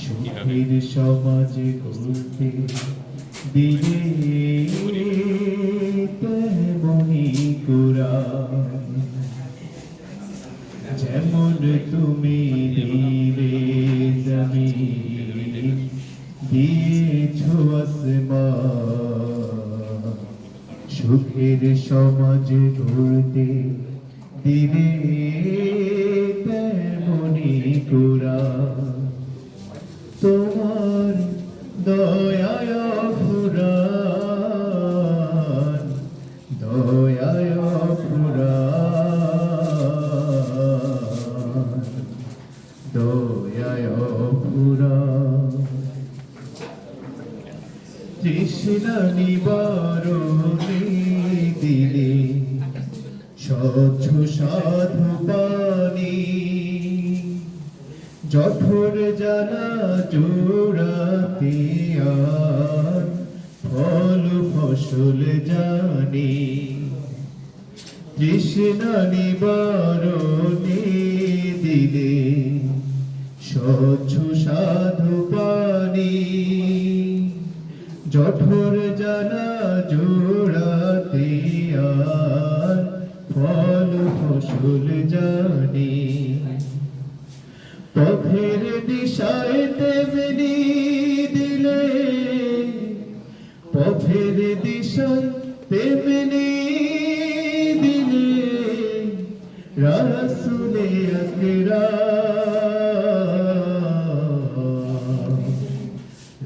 সুখের সমাজে করতে দিলে তেমনি কোরআন যেমন তুমি দিলে জমিন দিয়েছ আসমান সুখের সমাজ গড়তে দিলে তেমনি কোরআন তোমার দয়ায় দয়ায় দয়ায় নিবারণে স্বচ্ছ সাধু পানি জঠর জানা জোড়াতে আর ফল ফসল জানি। তৃষ্ণা নিবারণে দিলে স্বচ্ছ সাধু পানি জঠর জানা জোড়াতে আর ফল ফসল জানি। পথের দিশায় তেমনি দিলে, পথের দিশায় তেমনি দিলে, রাসুলে আকরা।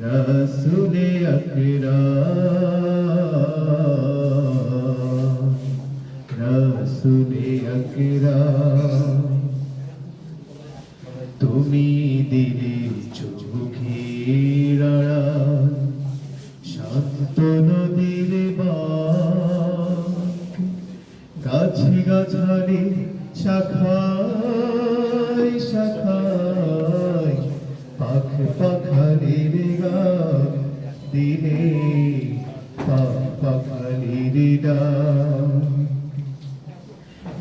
রাসুলে আকরা। চোখের আড়াল শান্ত নদীর গাছে গাছালি দিলে পাখ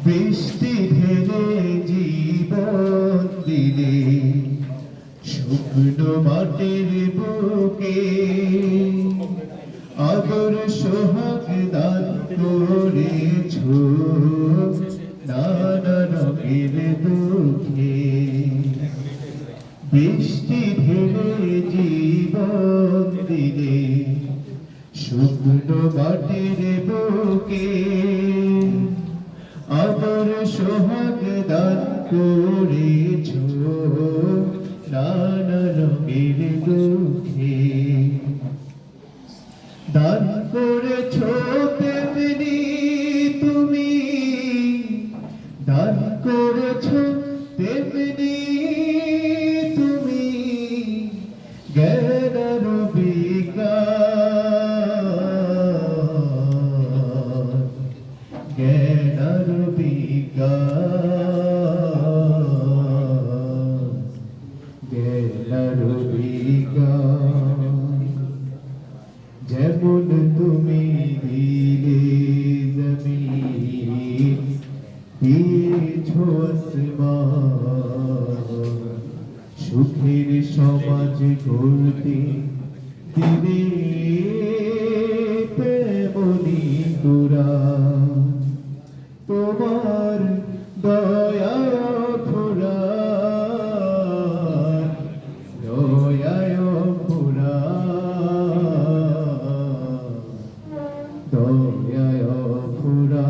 বৃষ্টি ঢেলে জীবন দিলে শুকনো মাটির বুকে। আদর সোহাগ দান করেছ। নানা রঙের দুঃখে বৃষ্টি ঢেলে জীবন দিলে। শুকনো মাটির বুকে। আদর সোহাগ দান করেছ। দান করেছ তেমনি তুমি জ্ঞান সুখের সমাজ গড়তে দিবে তেমনি তোরা। তোমার দয়া দয়া খোরা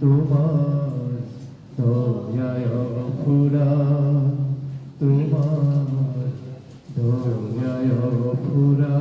তোমার তোমার দয়ায় ফুরা